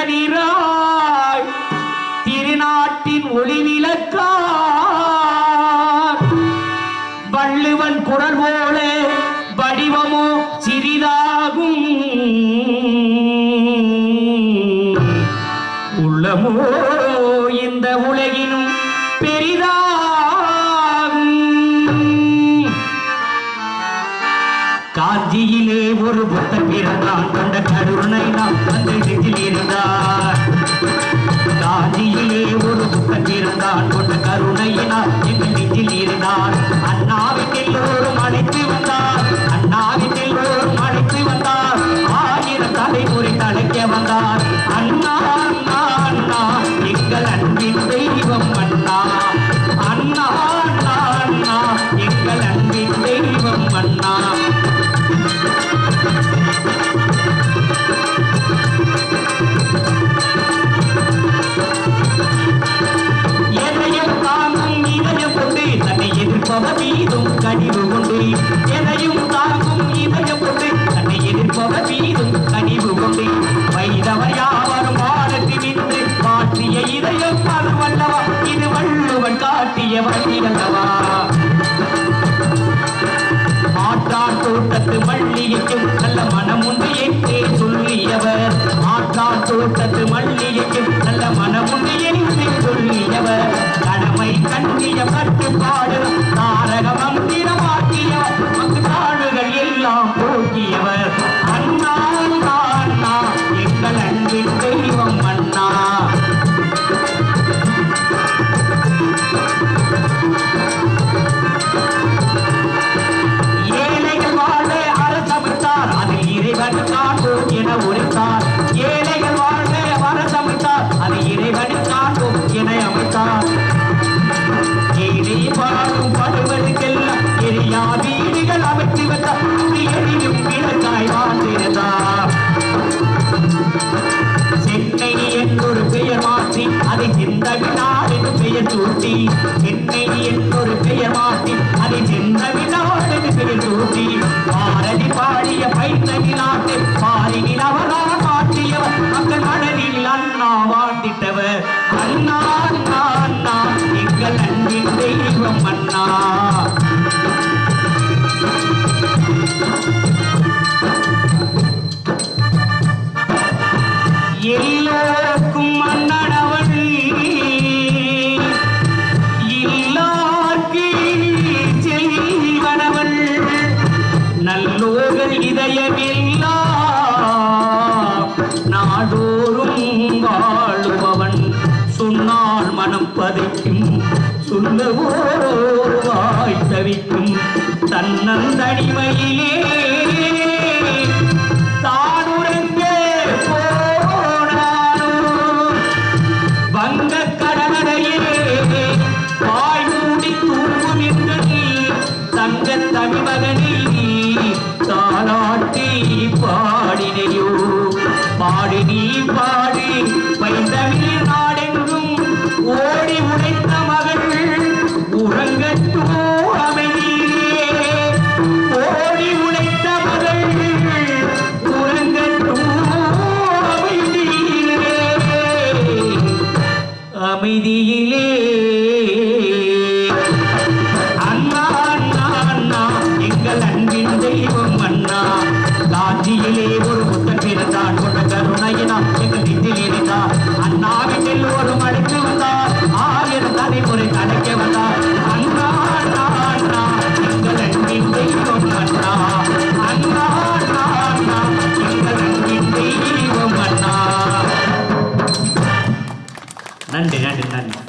திருநீராய் திருநாட்டின் ஒளிவிளக்கார். வள்ளுவன் குரல் போல வடிவமோ சிறிதாகும். உள்ளமோ இந்த உலகினும் காஞ்சியிலே ஒரு புத்த பிறந்தான். கொண்ட கருணை நாம் வந்து நெஞ்சில் இருந்தார். காஞ்சியிலே ஒரு புத்த பிறந்தான். கொண்ட கருணையினால் எங்கள் நெஞ்சில் இருந்தார் எதிர்ப்பவர் மீதும் கனிவு உண்டு. எதையும் தாங்கும் இதயம் உண்டு. தன்னை எதிர்ப்பவர் மீதும் கனிவு உண்டு. வைதவர் யாவரும் வாழத்தி நின்று காட்டிய இதயம் அது வல்லவா? இது வள்ளுவன் காட்டிய வழி அல்லவா? உலகு காட்டும் என உரைத்தார். ஏழைகள் வாழ்க வரசமைத்தார் அது இறைவனை காட்டும் என அமைத்தார். ஏழை வாழும் வீடுகள் அமைத்து வந்தார் எரியும் வாழ்ந்திருந்தார் சென்னை என்னொரு பெயர் மாற்றி அதை சிந்தவினார் என்று பெயர் சூட்டி. சென்னை என்னொரு பெயர் மாற்றி அதை சிந்தவினார் என்று பெயர் சூட்டி. அண்ணா வாழ்ந்திட்டவர் அண்ணா அண்ணா அண்ணா எங்கள் அன்பின் தெய்வம் அண்ணா. எல்லோருக்கும் மன்னனவன் இல்லார்க்கு செல்வனவன் நல்லோர்கள் இதயமெல்லாம் சொல்லவோ வாய் தவிக்கும் தன்னந்தனிமையிலே தானுறங்க போனாலும் வங்கக் கடலடையே வாய் மூடி தூங்கும் அமைதியிலே அன்பின் தெய்வம் அண்ணா நன்றி நன்றி நன்றி